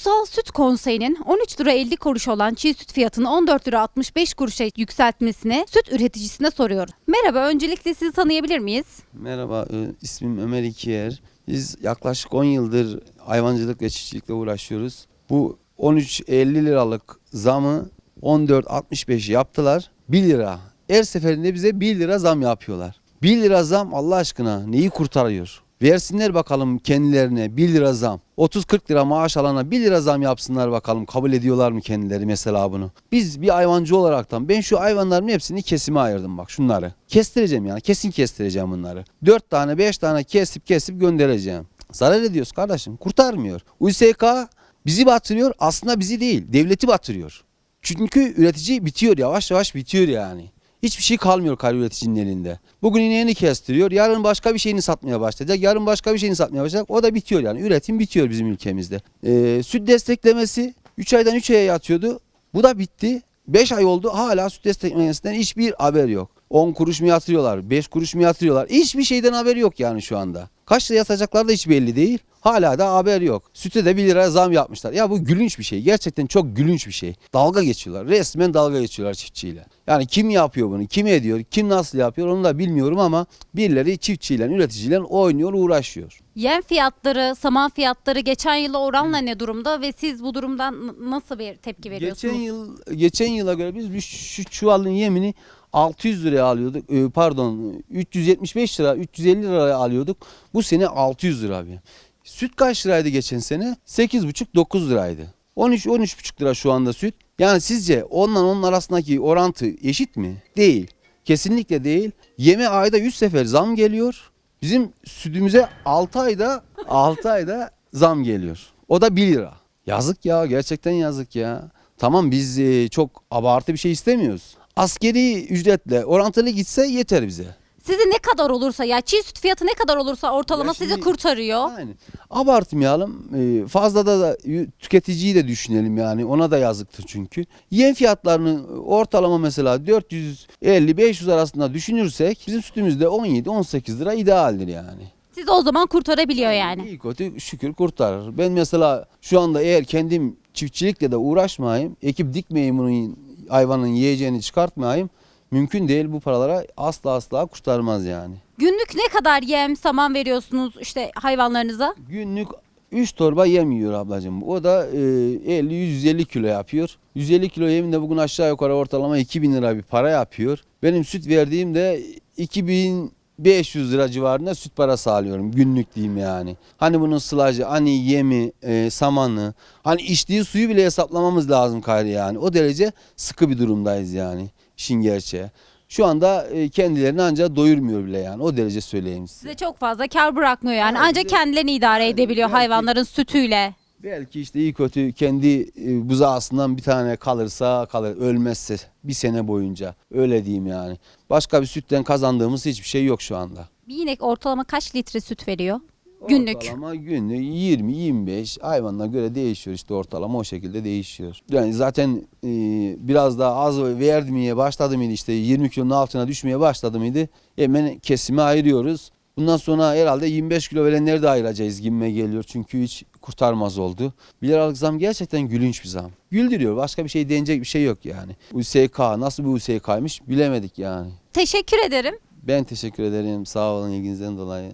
Ulusal Süt Konseyi'nin 13 lira 50 kuruş olan çiğ süt fiyatını 14 lira 65 kuruşa yükseltmesini süt üreticisine soruyorum. Merhaba, öncelikle sizi tanıyabilir miyiz? Merhaba, e, ismim Ömer İkiyer. Biz yaklaşık 10 yıldır hayvancılık ve çiftçilikle uğraşıyoruz. Bu 13.50 liralık zamı 14.65 yaptılar. 1 lira. Her seferinde bize 1 lira zam yapıyorlar. 1 lira zam Allah aşkına neyi kurtarıyor? Versinler bakalım kendilerine 1 lira zam. 30-40 lira maaş alana 1 lira zam yapsınlar bakalım. Kabul ediyorlar mı kendileri mesela bunu? Biz bir hayvancı olaraktan ben şu hayvanların hepsini kesime ayırdım bak şunları. Kestireceğim yani kesin kestireceğim bunları. 4 tane 5 tane kesip kesip göndereceğim. Zarar ediyoruz kardeşim kurtarmıyor. USK bizi batırıyor aslında bizi değil devleti batırıyor. Çünkü üretici bitiyor yavaş yavaş bitiyor yani. Hiçbir şey kalmıyor kar üreticinin elinde. Bugün ineğini kestiriyor. Yarın başka bir şeyini satmaya başlayacak. Yarın başka bir şeyini satmaya başlayacak. O da bitiyor yani. Üretim bitiyor bizim ülkemizde. Ee, süt desteklemesi 3 aydan 3 aya yatıyordu. Bu da bitti. 5 ay oldu. Hala süt desteklemesinden hiçbir haber yok. 10 kuruş mu yatırıyorlar? 5 kuruş mu yatırıyorlar? Hiçbir şeyden haber yok yani şu anda. Kaç lira yatacaklar da hiç belli değil. Hala da haber yok. Süte de 1 lira zam yapmışlar. Ya bu gülünç bir şey. Gerçekten çok gülünç bir şey. Dalga geçiyorlar. Resmen dalga geçiyorlar çiftçiyle. Yani kim yapıyor bunu? Kim ediyor? Kim nasıl yapıyor? Onu da bilmiyorum ama birileri çiftçiyle, üreticiyle oynuyor, uğraşıyor. Yem fiyatları, saman fiyatları geçen yıla oranla ne durumda ve siz bu durumdan nasıl bir tepki veriyorsunuz? Geçen yıl geçen yıla göre biz bir şu çuvalın yemini 600 liraya alıyorduk. Ee, pardon 375 lira 350 liraya alıyorduk. Bu sene 600 lira abi. Süt kaç liraydı geçen sene? 8,5 9 liraydı. 13 13,5 lira şu anda süt. Yani sizce onunla onun arasındaki orantı eşit mi? Değil. Kesinlikle değil. Yeme ayda 100 sefer zam geliyor. Bizim sütümüze 6 ayda 6 ayda zam geliyor. O da 1 lira. Yazık ya gerçekten yazık ya. Tamam biz e, çok abartı bir şey istemiyoruz. Askeri ücretle orantılı gitse yeter bize. Sizi ne kadar olursa ya çiğ süt fiyatı ne kadar olursa ortalama Ya sizi şimdi- kurtarıyor. Aynen. Abartmayalım. Ee, Fazla da, da tüketiciyi de düşünelim yani. Ona da yazıktır çünkü. Yem fiyatlarını ortalama mesela 450-500 arasında düşünürsek bizim sütümüzde 17-18 lira idealdir yani. Sizi o zaman kurtarabiliyor yani. İyi kötü şükür kurtarır. Ben mesela şu anda eğer kendim çiftçilikle de uğraşmayayım, ekip dikmeyeyim bunun hayvanın yiyeceğini çıkartmayayım. Mümkün değil bu paralara asla asla kurtarmaz yani. Günlük ne kadar yem, saman veriyorsunuz işte hayvanlarınıza? Günlük 3 torba yem yiyor ablacığım. O da e, 50-150 kilo yapıyor. 150 kilo yemin de bugün aşağı yukarı ortalama 2000 lira bir para yapıyor. Benim süt verdiğim de 2500 lira civarında süt parası alıyorum günlük diyeyim yani. Hani bunun sılacı, hani yemi, e, samanı, hani içtiği suyu bile hesaplamamız lazım gayrı yani. O derece sıkı bir durumdayız yani işin gerçeği. Şu anda e, kendilerini ancak doyurmuyor bile yani o derece söyleyeyim size. Size çok fazla kar bırakmıyor yani. Aynen, Ancak kendilerini idare edebiliyor belki- hayvanların sütüyle. Belki işte iyi kötü kendi e, buzağısından bir tane kalırsa kalır ölmezse bir sene boyunca öyle diyeyim yani. Başka bir sütten kazandığımız hiçbir şey yok şu anda. Bir inek ortalama kaç litre süt veriyor? Günlük. Ortalama günlük 20-25 hayvanına göre değişiyor işte ortalama o şekilde değişiyor. Yani zaten e, biraz daha az vermeye başladı mıydı işte 20 kilonun altına düşmeye başladı mıydı hemen kesime ayırıyoruz. Bundan sonra herhalde 25 kilo verenleri de ayıracağız gibime geliyor. Çünkü hiç kurtarmaz oldu. 1 liralık zam gerçekten gülünç bir zam. Güldürüyor. Başka bir şey denecek bir şey yok yani. USK nasıl bir USK'ymış bilemedik yani. Teşekkür ederim. Ben teşekkür ederim. Sağ olun ilginizden dolayı.